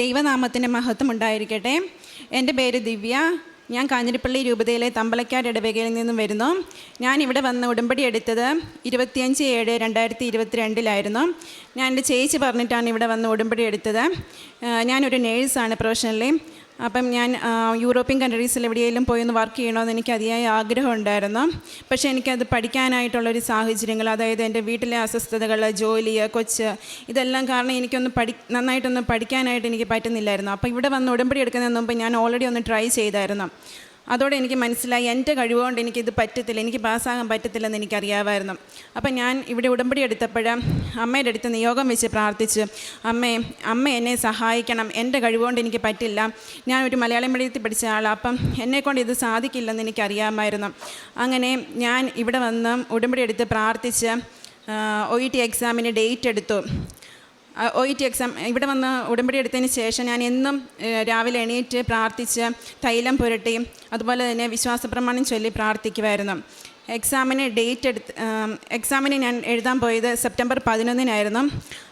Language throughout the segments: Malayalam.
ദൈവനാമത്തിന്റെ മഹത്വം ഉണ്ടായിരിക്കട്ടെ. എന്റെ പേര് ദിവ്യ. ഞാൻ കാഞ്ഞിരപ്പള്ളി രൂപതയിലെ തമ്പലക്കാട് ഇടവകയിൽ നിന്നും വരുന്നു. ഞാൻ ഇവിടെ വന്ന് ഉടമ്പടി എടുത്തത് ഇരുപത്തിയഞ്ച് ഏഴ് രണ്ടായിരത്തി ഇരുപത്തിരണ്ടിലായിരുന്നു. ഞാൻ എന്റെ ചേച്ചി പറഞ്ഞിട്ടാണ് ഇവിടെ വന്ന് ഉടമ്പടി എടുത്തത്. ഞാനൊരു നേഴ്സാണ് പ്രൊഫഷണലി. അപ്പം ഞാൻ യൂറോപ്യൻ കൺട്രീസിൽ എവിടെയെങ്കിലും പോയി ഒന്ന് വർക്ക് ചെയ്യണമെന്ന് എനിക്ക് അതിയായ ആഗ്രഹം ഉണ്ടായിരുന്നു പക്ഷേ എനിക്കത് പഠിക്കാനായിട്ടുള്ളൊരു സാഹചര്യങ്ങൾ അതായത് എന്റെ വീട്ടിലെ അസ്വസ്ഥതകൾ ജോലി കൊച്ച് ഇതെല്ലാം കാരണം എനിക്കൊന്ന് പഠി നന്നായിട്ടൊന്ന് പഠിക്കാനായിട്ട് എനിക്ക് പറ്റുന്നില്ലായിരുന്നു. അപ്പോൾ ഇവിടെ വന്ന് ഉടമ്പടി എടുക്കുന്നതിന് മുമ്പ് ഞാൻ ഓൾറെഡി ഒന്ന് ട്രൈ ചെയ്തായിരുന്നു. അതോടെ എനിക്ക് മനസ്സിലായി. എന്റെ കഴിവുകൊണ്ട് എനിക്കിത് പറ്റത്തില്ല. എനിക്ക് പാസ്സാകാൻ പറ്റത്തില്ലെന്ന് എനിക്കറിയാമായിരുന്നു. അപ്പം ഞാൻ ഇവിടെ ഉടമ്പടി എടുത്തപ്പോൾ അമ്മയുടെ അടുത്ത് നിയോഗം വെച്ച് പ്രാർത്ഥിച്ച് അമ്മേ അമ്മ എന്നെ സഹായിക്കണം. എന്റെ കഴിവുകൊണ്ട് എനിക്ക് പറ്റില്ല. ഞാൻ ഒരു മലയാളം മീഡിയത്തിൽ പഠിച്ച ആളാണ് അപ്പം എന്നെക്കൊണ്ട് ഇത് സാധിക്കില്ലെന്ന് എനിക്കറിയാമായിരുന്നു. അങ്ങനെ ഞാൻ ഇവിടെ വന്ന് ഉടമ്പടി എടുത്ത് പ്രാർത്ഥിച്ച് ഒ ഇ ടി എക്സാമിന് ഡേറ്റ് എടുത്തു. ഒ ഇ ടി എക്സാം ഇവിടെ വന്ന് ഉടമ്പടി എടുത്തതിന് ശേഷം ഞാൻ എന്നും രാവിലെ എണീറ്റ് പ്രാർത്ഥിച്ച് തൈലം പുരട്ടി അതുപോലെ തന്നെ വിശ്വാസ പ്രമാണം ചൊല്ലി പ്രാർത്ഥിക്കുമായിരുന്നു എക്സാമിന് ഡേറ്റ് എടുത്ത് എക്സാമിന് ഞാൻ എഴുതാൻ പോയത് സെപ്റ്റംബർ പതിനൊന്നിനായിരുന്നു.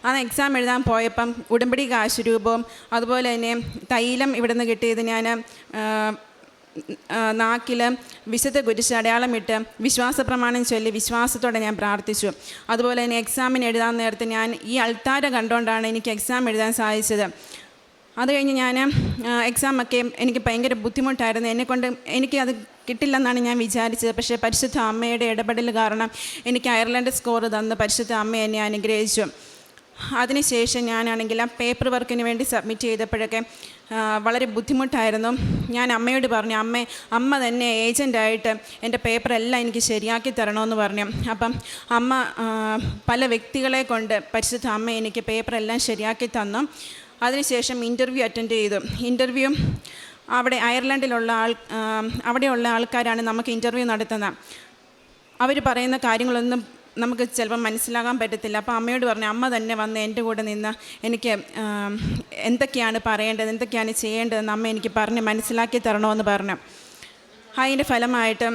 ആ എക്സാം എഴുതാൻ പോയപ്പം ഉടമ്പടി കാശ് രൂപവും അതുപോലെ തന്നെ തൈലം ഇവിടെ നിന്ന് കിട്ടിയത് ഞാൻ നാക്കിൽ വിശുദ്ധ കുരിശ് അടയാളമിട്ട് വിശ്വാസ പ്രമാണം ചൊല്ലി വിശ്വാസത്തോടെ ഞാൻ പ്രാർത്ഥിച്ചു. അതുപോലെ തന്നെ എക്സാമിന് എഴുതാൻ നേരത്തെ ഞാൻ ഈ അൾത്താര കണ്ടുകൊണ്ടാണ് എനിക്ക് എക്സാം എഴുതാൻ സാധിച്ചത്. അത് കഴിഞ്ഞ് ഞാൻ എക്സാമൊക്കെ എനിക്ക് ഭയങ്കര ബുദ്ധിമുട്ടായിരുന്നു. എന്നെക്കൊണ്ട് എനിക്ക് അത് കിട്ടില്ലെന്നാണ് ഞാൻ വിചാരിച്ചത്. പക്ഷേ പരിശുദ്ധ അമ്മയുടെ ഇടപെടൽ കാരണം എനിക്ക് അയർലൻഡ് സ്കോർ തന്ന് പരിശുദ്ധ അമ്മ എന്നെ അനുഗ്രഹിച്ചു. അതിനുശേഷം ഞാനാണെങ്കിൽ ആ പേപ്പർ വർക്കിന് വേണ്ടി സബ്മിറ്റ് ചെയ്തപ്പോഴൊക്കെ വളരെ ബുദ്ധിമുട്ടായിരുന്നു. ഞാൻ അമ്മയോട് പറഞ്ഞു അമ്മ അമ്മ തന്നെ ഏജന്റായിട്ട് എന്റെ പേപ്പറെല്ലാം എനിക്ക് ശരിയാക്കി തരണമെന്ന് പറഞ്ഞു. അപ്പം അമ്മ പല വ്യക്തികളെ കൊണ്ട് പരിശുദ്ധ അമ്മ എനിക്ക് പേപ്പറെല്ലാം ശരിയാക്കി തന്നു. അതിനുശേഷം ഇന്റർവ്യൂ അറ്റൻഡ് ചെയ്തു. ഇന്റർവ്യൂ അവിടെ അയർലൻഡിലുള്ള ആൾ അവിടെയുള്ള ആൾക്കാരാണ് നമുക്ക് ഇന്റർവ്യൂ നടത്തുന്നത്. അവർ പറയുന്ന കാര്യങ്ങളൊന്നും നമുക്ക് ചിലപ്പോൾ മനസ്സിലാകാൻ പറ്റത്തില്ല. അപ്പോൾ അമ്മയോട് പറഞ്ഞു അമ്മ തന്നെ വന്ന് എന്റെ കൂടെ നിന്ന് എനിക്ക് എന്തൊക്കെയാണ് പറയേണ്ടത് എന്തൊക്കെയാണ് ചെയ്യേണ്ടതെന്ന് അമ്മ എനിക്ക് പറഞ്ഞ് മനസ്സിലാക്കി തരണമെന്ന് പറഞ്ഞു. അതിന്റെ ഫലമായിട്ട്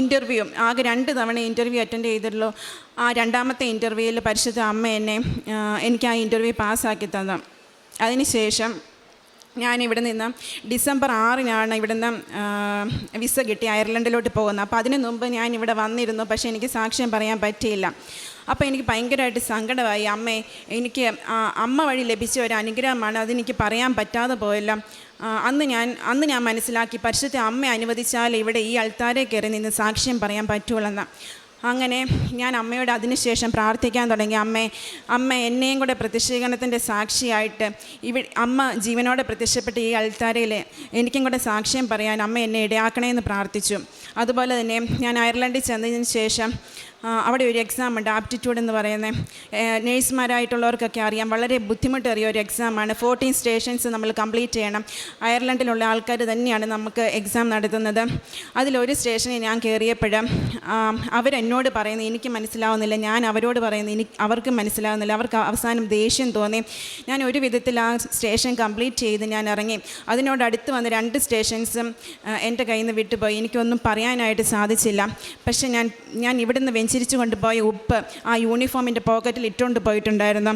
ഇന്റർവ്യൂ ആകെ രണ്ട് തവണ ഇന്റർവ്യൂ അറ്റൻഡ് ചെയ്തിട്ടുള്ളൂ. ആ രണ്ടാമത്തെ ഇന്റർവ്യൂവിൽ പരിശുദ്ധ അമ്മ എന്നെ എനിക്ക് ആ ഇന്റർവ്യൂ പാസ്സാക്കി തന്നു. അതിനുശേഷം ഞാൻ ഇവിടെ നിന്ന് ഡിസംബർ ആറിനാണ് ഇവിടുന്ന് വിസ കിട്ടി അയർലൻഡിലോട്ട് പോകുന്നത്. അപ്പോൾ അതിന് മുമ്പ് ഞാൻ ഇവിടെ വന്നിരുന്നു പക്ഷേ എനിക്ക് സാക്ഷ്യം പറയാൻ പറ്റിയില്ല. അപ്പോൾ എനിക്ക് ഭയങ്കരമായിട്ട് സങ്കടമായി. അമ്മേ എനിക്ക് അമ്മ വഴി ലഭിച്ച ഒരു അനുഗ്രഹമാണ്. അതെനിക്ക് പറയാൻ പറ്റാതെ പോയല്ല. അന്ന് ഞാൻ അന്ന് ഞാൻ മനസ്സിലാക്കി പരിശുദ്ധ അമ്മ അനുവദിച്ചാൽ ഇവിടെ ഈ അൾത്താരെ കയറി നിന്ന് സാക്ഷ്യം പറയാൻ പറ്റുള്ളെന്ന് അങ്ങനെ ഞാൻ അമ്മയോട് അതിനുശേഷം പ്രാർത്ഥിക്കാൻ തുടങ്ങി. അമ്മേ അമ്മ എന്നെയും കൂടെ പ്രത്യക്ഷീകരണത്തിന്റെ സാക്ഷിയായിട്ട് ഇവിടെ അമ്മ ജീവനോടെ പ്രത്യക്ഷപ്പെട്ട് ഈ അൾത്താരയിൽ എനിക്കും കൂടെ സാക്ഷ്യം പറയാൻ അമ്മ എന്നെ ഇടയാക്കണേ എന്ന് പ്രാർത്ഥിച്ചു. അതുപോലെ തന്നെ ഞാൻ അയർലൻഡിൽ ചെന്നതിന് ശേഷം അവിടെ ഒരു എക്സാം ഉണ്ട് ആപ്റ്റിറ്റ്യൂഡ് എന്ന് പറയുന്നത് നേഴ്സുമാരായിട്ടുള്ളവർക്കൊക്കെ അറിയാം. വളരെ ബുദ്ധിമുട്ടേറിയ ഒരു എക്സാമാണ് ഫോർട്ടീൻ സ്റ്റേഷൻസ് നമ്മൾ കംപ്ലീറ്റ് ചെയ്യണം. അയർലൻഡിലുള്ള ആൾക്കാർ തന്നെയാണ് നമുക്ക് എക്സാം നടത്തുന്നത്. അതിലൊരു സ്റ്റേഷനിൽ ഞാൻ കയറിയപ്പോൾ അവരെന്നോട് പറയുന്നത് എനിക്ക് മനസ്സിലാവുന്നില്ല. ഞാൻ അവരോട് പറയുന്നത് എനിക്ക് അവർക്ക് മനസ്സിലാവുന്നില്ല. അവർക്ക് അവസാനം ദേഷ്യം തോന്നി. ഞാൻ ഒരു വിധത്തിൽ ആ സ്റ്റേഷൻ കംപ്ലീറ്റ് ചെയ്ത് ഞാൻ ഇറങ്ങി. അതിനോടടുത്ത് വന്ന രണ്ട് സ്റ്റേഷൻസും എന്റെ കയ്യിൽ നിന്ന് വിട്ടുപോയി. എനിക്കൊന്നും പറയാനായിട്ട് സാധിച്ചില്ല. പക്ഷേ ഞാൻ ഞാൻ ഇവിടുന്ന് വെഞ്ചരിച്ചു കൊണ്ടുപോയ ഉപ്പ് ആ യൂണിഫോമിന്റെ പോക്കറ്റിൽ ഇട്ടുകൊണ്ട് പോയിട്ടുണ്ടായിരുന്നു.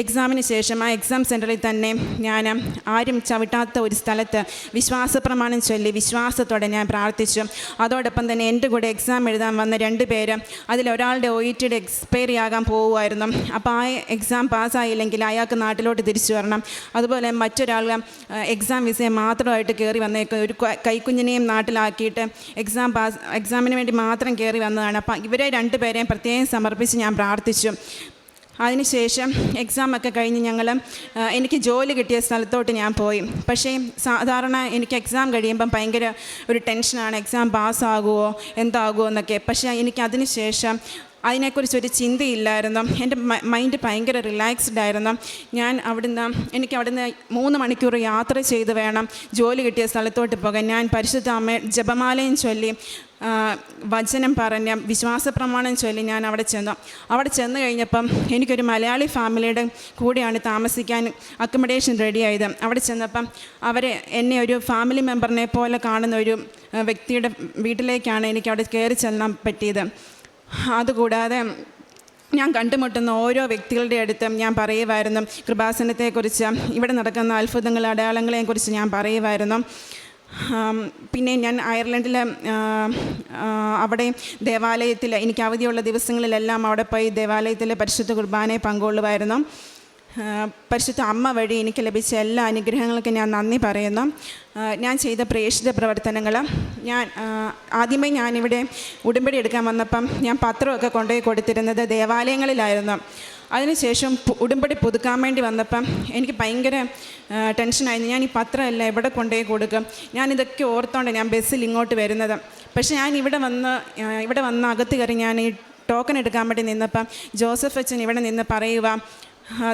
എക്സാമിന് ശേഷം ആ എക്സാം സെന്ററിൽ തന്നെ ഞാൻ ആരും ചവിട്ടാത്ത ഒരു സ്ഥലത്ത് വിശ്വാസ പ്രമാണം ചൊല്ലി വിശ്വാസത്തോടെ ഞാൻ പ്രാർത്ഥിച്ചു. അതോടൊപ്പം തന്നെ എന്റെ കൂടെ എക്സാം എഴുതാൻ വന്ന രണ്ട് പേര് അതിലൊരാളുടെ ഒ ഇ ടിയുടെ എക്സ്പയറി ആകാൻ പോവുമായിരുന്നു. അപ്പോൾ ആ എക്സാം പാസ്സായില്ലെങ്കിൽ അയാൾക്ക് നാട്ടിലോട്ട് തിരിച്ചു വരണം. അതുപോലെ മറ്റൊരാൾ എക്സാം വിസയെ മാത്രമായിട്ട് കയറി വന്നേക്കും. ഒരു കൈക്കുഞ്ഞിനെയും നാട്ടിലാക്കിയിട്ട് എക്സാം പാസ് എക്സാമിന് വേണ്ടി മാത്രം കയറി വന്നതാണ്. അപ്പം ഇവരെ രണ്ടുപേരെയും പ്രത്യേകം സമർപ്പിച്ച് ഞാൻ പ്രാർത്ഥിച്ചു. അതിനുശേഷം എക്സാമൊക്കെ കഴിഞ്ഞ് ഞങ്ങൾ എനിക്ക് ജോലി കിട്ടിയ സ്ഥലത്തോട്ട് ഞാൻ പോയി. പക്ഷേ സാധാരണ എനിക്ക് എക്സാം കഴിയുമ്പം ഭയങ്കര ഒരു ടെൻഷനാണ് എക്സാം പാസ്സാകുമോ എന്താകുമോ എന്നൊക്കെ. പക്ഷേ എനിക്ക് അതിന് ശേഷം അതിനെക്കുറിച്ചൊരു ചിന്തയില്ലായിരുന്നു. എന്റെ മൈൻഡ് ഭയങ്കര റിലാക്സ്ഡ് ആയിരുന്നു. ഞാൻ അവിടുന്ന് എനിക്ക് അവിടുന്ന് മൂന്ന് മണിക്കൂർ യാത്ര ചെയ്ത് വേണം. ജോലി കിട്ടിയ സ്ഥലത്തോട്ട് പോകാൻ. ഞാൻ പരിശുദ്ധ അമ്മ ജപമാലയും ചൊല്ലി വചനം പറഞ്ഞ വിശ്വാസ പ്രമാണം ചൊല്ലി ഞാൻ അവിടെ ചെന്നു. അവിടെ ചെന്ന് കഴിഞ്ഞപ്പം എനിക്കൊരു മലയാളി ഫാമിലിയുടെ കൂടെയാണ് താമസിക്കാൻ അക്കോമഡേഷൻ റെഡിയായത് അവിടെ ചെന്നപ്പം അവർ എന്നെ ഒരു ഫാമിലി മെമ്പറിനെ പോലെ കാണുന്ന ഒരു വ്യക്തിയുടെ വീട്ടിലേക്കാണ് എനിക്ക് അവിടെ കയറി ചെല്ലാൻ പറ്റിയത്. അതുകൂടാതെ ഞാൻ കണ്ടുമുട്ടുന്ന ഓരോ വ്യക്തികളുടെ അടുത്തും ഞാൻ പറയുമായിരുന്നു കൃപാസനത്തെക്കുറിച്ച് ഇവിടെ നടക്കുന്ന അത്ഭുതങ്ങൾ അടയാളങ്ങളെക്കുറിച്ച് ഞാൻ പറയുമായിരുന്നു പിന്നെ ഞാൻ അയർലൻഡിൽ അവിടെ ദേവാലയത്തിൽ എനിക്ക് അവധിയുള്ള ദിവസങ്ങളിലെല്ലാം അവിടെ പോയി ദേവാലയത്തിലെ പരിശുദ്ധ കുർബാനയെ പങ്കുകൊള്ളുമായിരുന്നു പരിശുദ്ധ അമ്മ വഴി എനിക്ക് ലഭിച്ച എല്ലാ അനുഗ്രഹങ്ങൾക്കും ഞാൻ നന്ദി പറയുന്നു. ഞാൻ ചെയ്ത പ്രേക്ഷിത പ്രവർത്തനങ്ങൾ ഞാൻ ആദ്യമേ ഞാനിവിടെ ഉടുമ്പടി എടുക്കാൻ വന്നപ്പം ഞാൻ പത്രമൊക്കെ കൊണ്ടുപോയി കൊടുത്തിരുന്നത് ദേവാലയങ്ങളിലായിരുന്നു. അതിനുശേഷം ഉടുമ്പടി പുതുക്കാൻ വേണ്ടി വന്നപ്പം എനിക്ക് ഭയങ്കര ടെൻഷനായിരുന്നു. ഞാൻ ഈ പത്രമല്ല എവിടെ കൊണ്ടുപോയി കൊടുക്കും? ഞാനിതൊക്കെ ഓർത്തോണ്ട് ഞാൻ ബസ്സിൽ ഇങ്ങോട്ട് വരുന്നത്. പക്ഷേ ഞാൻ ഇവിടെ വന്ന് ഇവിടെ വന്ന് അകത്ത് കയറി ഞാൻ ഈ ടോക്കൺ എടുക്കാൻ വേണ്ടി നിന്നപ്പം ജോസഫ് അച്ഛൻ ഇവിടെ നിന്ന് പറയുക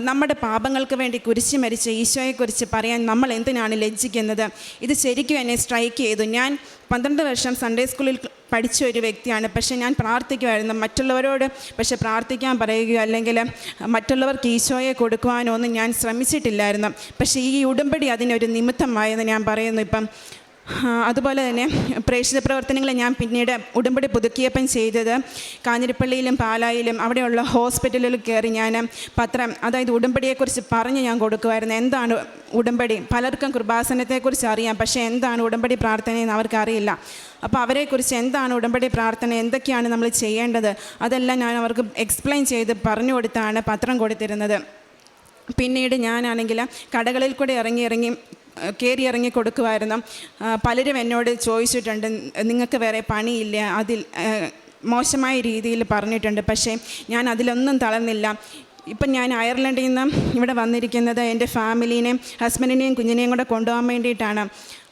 നമ്മുടെ പാപങ്ങൾക്ക് വേണ്ടി കുരിശ് മരിച്ച ഈശോയെക്കുറിച്ച് പറയാൻ നമ്മൾ എന്തിനാണ് ലജ്ജിക്കുന്നത്? ഇത് ശരിക്കും എന്നെ സ്ട്രൈക്ക് ചെയ്തു. ഞാൻ പന്ത്രണ്ട് വർഷം സൺഡേ സ്കൂളിൽ പഠിച്ച ഒരു വ്യക്തിയാണ്. പക്ഷെ ഞാൻ പ്രാർത്ഥിക്കുമായിരുന്നു. മറ്റുള്ളവരോട് പക്ഷെ പ്രാർത്ഥിക്കാൻ പറയുകയോ അല്ലെങ്കിൽ മറ്റുള്ളവർക്ക് ഈശോയെ കൊടുക്കുവാനോ ഒന്നും ഞാൻ ശ്രമിച്ചിട്ടില്ലായിരുന്നു. പക്ഷേ ഈ ഉടമ്പടി അതിനൊരു നിമിത്തമായെന്ന് ഞാൻ പറയുന്നു. ഇപ്പം അതുപോലെ തന്നെ പ്രേക്ഷിത പ്രവർത്തനങ്ങൾ ഞാൻ പിന്നീട് ഉടമ്പടി പുതുക്കിയപ്പം ചെയ്തത് കാഞ്ഞിരപ്പള്ളിയിലും പാലായിലും അവിടെയുള്ള ഹോസ്പിറ്റലിൽ കയറി ഞാൻ പത്രം അതായത് ഉടമ്പടിയെക്കുറിച്ച് പറഞ്ഞ് ഞാൻ കൊടുക്കുമായിരുന്നു. എന്താണ് ഉടമ്പടി? പലർക്കും കൃപാസനത്തെക്കുറിച്ച് അറിയാം പക്ഷേ എന്താണ് ഉടമ്പടി പ്രാർത്ഥനയെന്ന് അവർക്കറിയില്ല. അപ്പോൾ അവരെക്കുറിച്ച് എന്താണ് ഉടമ്പടി പ്രാർത്ഥന? എന്തൊക്കെയാണ് നമ്മൾ ചെയ്യേണ്ടത്? അതെല്ലാം ഞാൻ അവർക്ക് എക്സ്പ്ലെയിൻ ചെയ്ത് പറഞ്ഞു കൊടുത്താണ് പത്രം കൊടുത്തിരുന്നത്. പിന്നീട് ഞാനാണെങ്കിൽ കടകളിൽ കൂടെ ഇറങ്ങി ഇറങ്ങി കയറി ഇറങ്ങി കൊടുക്കുമായിരുന്നു പലരും എന്നോട് ചോദിച്ചിട്ടുണ്ട് നിങ്ങൾക്ക് വേറെ പണിയില്ല അതിൽ മോശമായ രീതിയിൽ പറഞ്ഞിട്ടുണ്ട് പക്ഷേ ഞാൻ അതിലൊന്നും തളർന്നില്ല. ഇപ്പം ഞാൻ അയർലൻഡിൽ നിന്ന് ഇവിടെ വന്നിരിക്കുന്നത് എന്റെ ഫാമിലീനെയും ഹസ്ബൻഡിനെയും കുഞ്ഞിനെയും കൂടെ കൊണ്ടുപോകാൻ വേണ്ടിയിട്ടാണ്.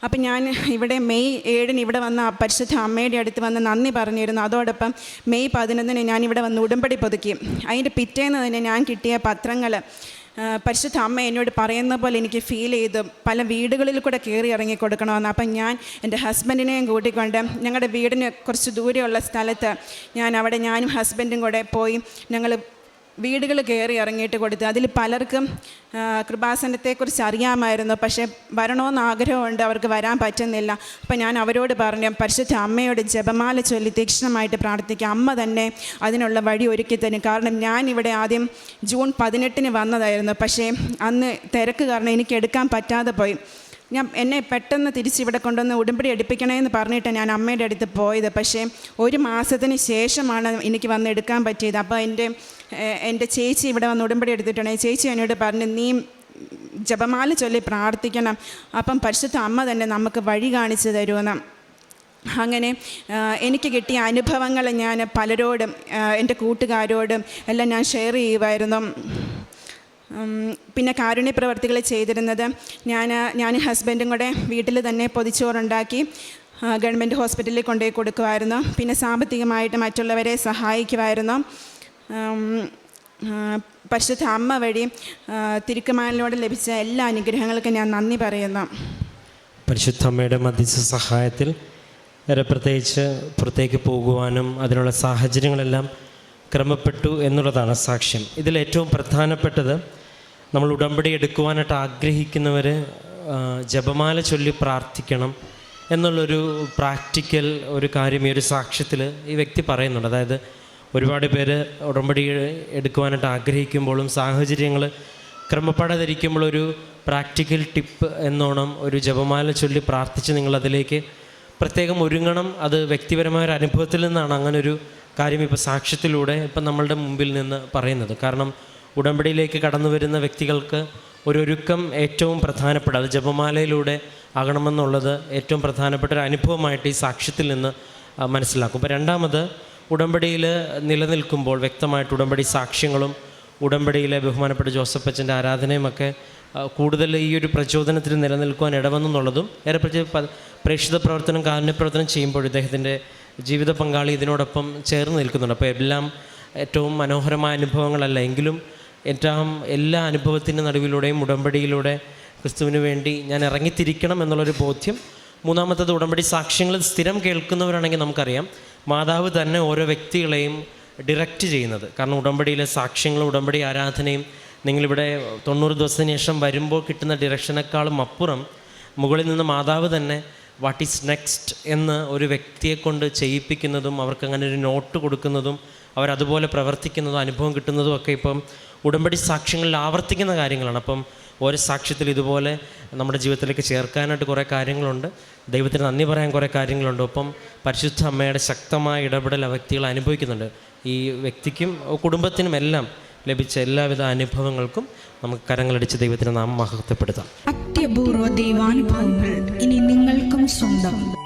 അപ്പം ഞാൻ ഇവിടെ മെയ് ഏഴിന് ഇവിടെ വന്ന പരിശുദ്ധ അമ്മയുടെ അടുത്ത് വന്ന് നന്ദി പറഞ്ഞിരുന്നു. അതോടൊപ്പം മെയ് പതിനൊന്നിന് ഞാൻ ഇവിടെ വന്ന് ഉടമ്പടി പുതുക്കി. അതിന്റെ പിറ്റേന്ന് തന്നെ ഞാൻ കിട്ടിയ പത്രങ്ങൾ പരിശുദ്ധ അമ്മ എന്നോട് പറയുന്ന പോലെ എനിക്ക് ഫീൽ ചെയ്ത് പല വീടുകളിൽ കൂടെ കയറി ഇറങ്ങി കൊടുക്കണമെന്ന്. അപ്പം ഞാൻ എന്റെ ഹസ്ബൻഡിനെയും കൂട്ടിക്കൊണ്ട് ഞങ്ങളുടെ വീടിന് കുറച്ച് ദൂരെയുള്ള സ്ഥലത്ത് ഞാൻ അവിടെ ഞാനും ഹസ്ബൻഡും കൂടെ പോയി ഞങ്ങൾ വീടുകൾ കയറി ഇറങ്ങിയിട്ട് കൊടുത്തു അതിൽ പലർക്കും കൃപാസനത്തെക്കുറിച്ച് അറിയാമായിരുന്നു. പക്ഷേ വരണമെന്ന് ആഗ്രഹമുണ്ട് അവർക്ക് വരാൻ പറ്റുന്നില്ല. അപ്പം ഞാൻ അവരോട് പറഞ്ഞു പരിശുദ്ധ അമ്മയോട് ജപമാല ചൊല്ലി തീക്ഷ്ണമായിട്ട് പ്രാർത്ഥിക്കുക അമ്മ തന്നെ അതിനുള്ള വഴി ഒരുക്കി തരും. കാരണം ഞാൻ ഇവിടെ ആദ്യം ജൂൺ പതിനെട്ടിന് വന്നതായിരുന്നു. പക്ഷേ അന്ന് തിരക്ക് കാരണം എനിക്ക് എടുക്കാൻ പറ്റാതെ പോയി. ഞാൻ എന്നെ പെട്ടെന്ന് തിരിച്ചിവിടെ കൊണ്ടുവന്ന് ഉടമ്പടി എടുപ്പിക്കണമെന്ന് പറഞ്ഞിട്ട് ഞാൻ അമ്മയുടെ അടുത്ത് പോയത്. പക്ഷേ ഒരു മാസത്തിന് ശേഷമാണ് എനിക്ക് വന്ന് എടുക്കാൻ പറ്റിയത്. അപ്പോൾ എന്റെ എന്റെ ചേച്ചി ഇവിടെ വന്ന് ഉടമ്പടി എടുത്തിട്ടുണ്ടെങ്കിൽ ചേച്ചി എന്നോട് പറഞ്ഞു നീ ജപമാല ചൊല്ലി പ്രാർത്ഥിക്കണം. അപ്പം പരിശുദ്ധ അമ്മ തന്നെ നമുക്ക് വഴി കാണിച്ചു തരുമെന്ന്. അങ്ങനെ എനിക്ക് കിട്ടിയ അനുഭവങ്ങൾ ഞാൻ പലരോടും എന്റെ കൂട്ടുകാരോടും എല്ലാം ഞാൻ ഷെയർ ചെയ്യുമായിരുന്നു. പിന്നെ കാരുണ്യ പ്രവർത്തികൾ ചെയ്തിരുന്നത് ഞാൻ ഞാൻ ഹസ്ബൻഡും കൂടെ വീട്ടിൽ തന്നെ പൊതിച്ചോറുണ്ടാക്കി ഗവൺമെന്റ് ഹോസ്പിറ്റലിൽ കൊണ്ടുപോയി കൊടുക്കുമായിരുന്നു. പിന്നെ സാമ്പത്തികമായിട്ട് മറ്റുള്ളവരെ സഹായിക്കുമായിരുന്നു. പരിശുദ്ധ അമ്മ വഴി തിരുക്കുമാനിലൂടെ ലഭിച്ച എല്ലാ അനുഗ്രഹങ്ങൾക്കും ഞാൻ നന്ദി പറയുന്നു. പരിശുദ്ധ അമ്മയുടെ മധ്യസ്ഥ സഹായത്തിൽ ഏറെ പ്രത്യേകിച്ച് പുറത്തേക്ക് പോകുവാനും അതിനുള്ള സാഹചര്യങ്ങളെല്ലാം ക്രമപ്പെട്ടു എന്നുള്ളതാണ് സാക്ഷ്യം. ഇതിൽ ഏറ്റവും പ്രധാനപ്പെട്ടത് നമ്മൾ ഉടമ്പടി എടുക്കുവാനായിട്ട് ആഗ്രഹിക്കുന്നവർ ജപമാല ചൊല്ലി പ്രാർത്ഥിക്കണം എന്നുള്ളൊരു പ്രാക്ടിക്കൽ ഒരു കാര്യം ഈ ഒരു സാക്ഷ്യത്തിൽ ഈ വ്യക്തി പറയുന്നുണ്ട്. അതായത് ഒരുപാട് പേര് ഉടമ്പടി എടുക്കുവാനായിട്ട് ആഗ്രഹിക്കുമ്പോഴും സാഹചര്യങ്ങൾ ക്രമപ്പെടാതിരിക്കുമ്പോൾ ഒരു പ്രാക്ടിക്കൽ ടിപ്പ് എന്നോണം ഒരു ജപമാല ചൊല്ലി പ്രാർത്ഥിച്ച് നിങ്ങളതിലേക്ക് പ്രത്യേകം ഒരുങ്ങണം. അത് വ്യക്തിപരമായ ഒരു അനുഭവത്തിൽ നിന്നാണ് അങ്ങനെ ഒരു കാര്യം ഇപ്പോൾ സാക്ഷ്യത്തിലൂടെ ഇപ്പം നമ്മളുടെ മുമ്പിൽ നിന്ന് പറയുന്നത്. കാരണം ഉടമ്പടിയിലേക്ക് കടന്നു വരുന്ന വ്യക്തികൾക്ക് ഒരു ഒരുക്കം ഏറ്റവും പ്രധാനപ്പെട്ട അത് ജപമാലയിലൂടെ ആകണമെന്നുള്ളത് ഏറ്റവും പ്രധാനപ്പെട്ട ഒരു അനുഭവമായിട്ട് ഈ സാക്ഷ്യത്തിൽ നിന്ന് മനസ്സിലാക്കും. അപ്പോൾ രണ്ടാമത് ഉടമ്പടിയിൽ നിലനിൽക്കുമ്പോൾ വ്യക്തമായിട്ട് ഉടമ്പടി സാക്ഷ്യങ്ങളും ഉടമ്പടിയിലെ ബഹുമാനപ്പെട്ട ജോസഫ് അച്ഛന്റെ ആരാധനയുമൊക്കെ കൂടുതൽ ഈ ഒരു പ്രചോദനത്തിൽ നിലനിൽക്കുവാൻ ഇടവന്നുള്ളതും ഏറെ പ്രേക്ഷിത പ്രവർത്തനം കാരുണ്യപ്രവർത്തനം ചെയ്യുമ്പോൾ ഇദ്ദേഹത്തിന്റെ ജീവിത പങ്കാളി ഇതിനോടൊപ്പം ചേർന്ന് നിൽക്കുന്നുണ്ട്. അപ്പോൾ എല്ലാം ഏറ്റവും മനോഹരമായ അനുഭവങ്ങളല്ല. എങ്കിലും ഏറ്റവും എല്ലാ അനുഭവത്തിന്റെ നടുവിലൂടെയും ഉടമ്പടിയിലൂടെ ക്രിസ്തുവിന് വേണ്ടി ഞാൻ ഇറങ്ങിത്തിരിക്കണം എന്നുള്ളൊരു ബോധ്യം മൂന്നാമത്തത് ഉടമ്പടി സാക്ഷ്യങ്ങൾ സ്ഥിരം കേൾക്കുന്നവരാണെങ്കിൽ നമുക്കറിയാം. മാതാവ് തന്നെ ഓരോ വ്യക്തികളെയും ഡിറക്റ്റ് ചെയ്യുന്നത്. കാരണം ഉടമ്പടിയിലെ സാക്ഷ്യങ്ങളും ഉടമ്പടി ആരാധനയും നിങ്ങളിവിടെ തൊണ്ണൂറ് ദിവസത്തിന് ശേഷം വരുമ്പോൾ കിട്ടുന്ന ഡിറക്ഷനേക്കാളും അപ്പുറം മുകളിൽ നിന്ന് മാതാവ് തന്നെ വാട്ട് ഈസ് നെക്സ്റ്റ് എന്ന് ഒരു വ്യക്തിയെ കൊണ്ട് ചെയ്യിപ്പിക്കുന്നതും അവർക്ക് അങ്ങനെ ഒരു നോട്ട് കൊടുക്കുന്നതും അവരതുപോലെ പ്രവർത്തിക്കുന്നതും അനുഭവം കിട്ടുന്നതും ഒക്കെ ഇപ്പം ഉടമ്പടി സാക്ഷ്യങ്ങളിൽ ആവർത്തിക്കുന്ന കാര്യങ്ങളാണ്. അപ്പം ഓരോ സാക്ഷ്യത്തിൽ ഇതുപോലെ നമ്മുടെ ജീവിതത്തിലേക്ക് ചേർക്കാനായിട്ട് കുറേ കാര്യങ്ങളുണ്ട്. ദൈവത്തിന് നന്ദി പറയാൻ കുറേ കാര്യങ്ങളുണ്ട്. ഒപ്പം പരിശുദ്ധ അമ്മയുടെ ശക്തമായ ഇടപെടൽ ആ വ്യക്തികൾ അനുഭവിക്കുന്നുണ്ട്. ഈ വ്യക്തിക്കും കുടുംബത്തിനും എല്ലാം ലഭിച്ച എല്ലാവിധ അനുഭവങ്ങൾക്കും നമുക്ക് കരങ്ങളടിച്ച് ദൈവത്തിന് നാം മഹത്വപ്പെടുത്താം. അത്യപൂർവ ദൈവാനുഭവങ്ങൾ ഇനി നിങ്ങൾക്കും സ്വന്തം.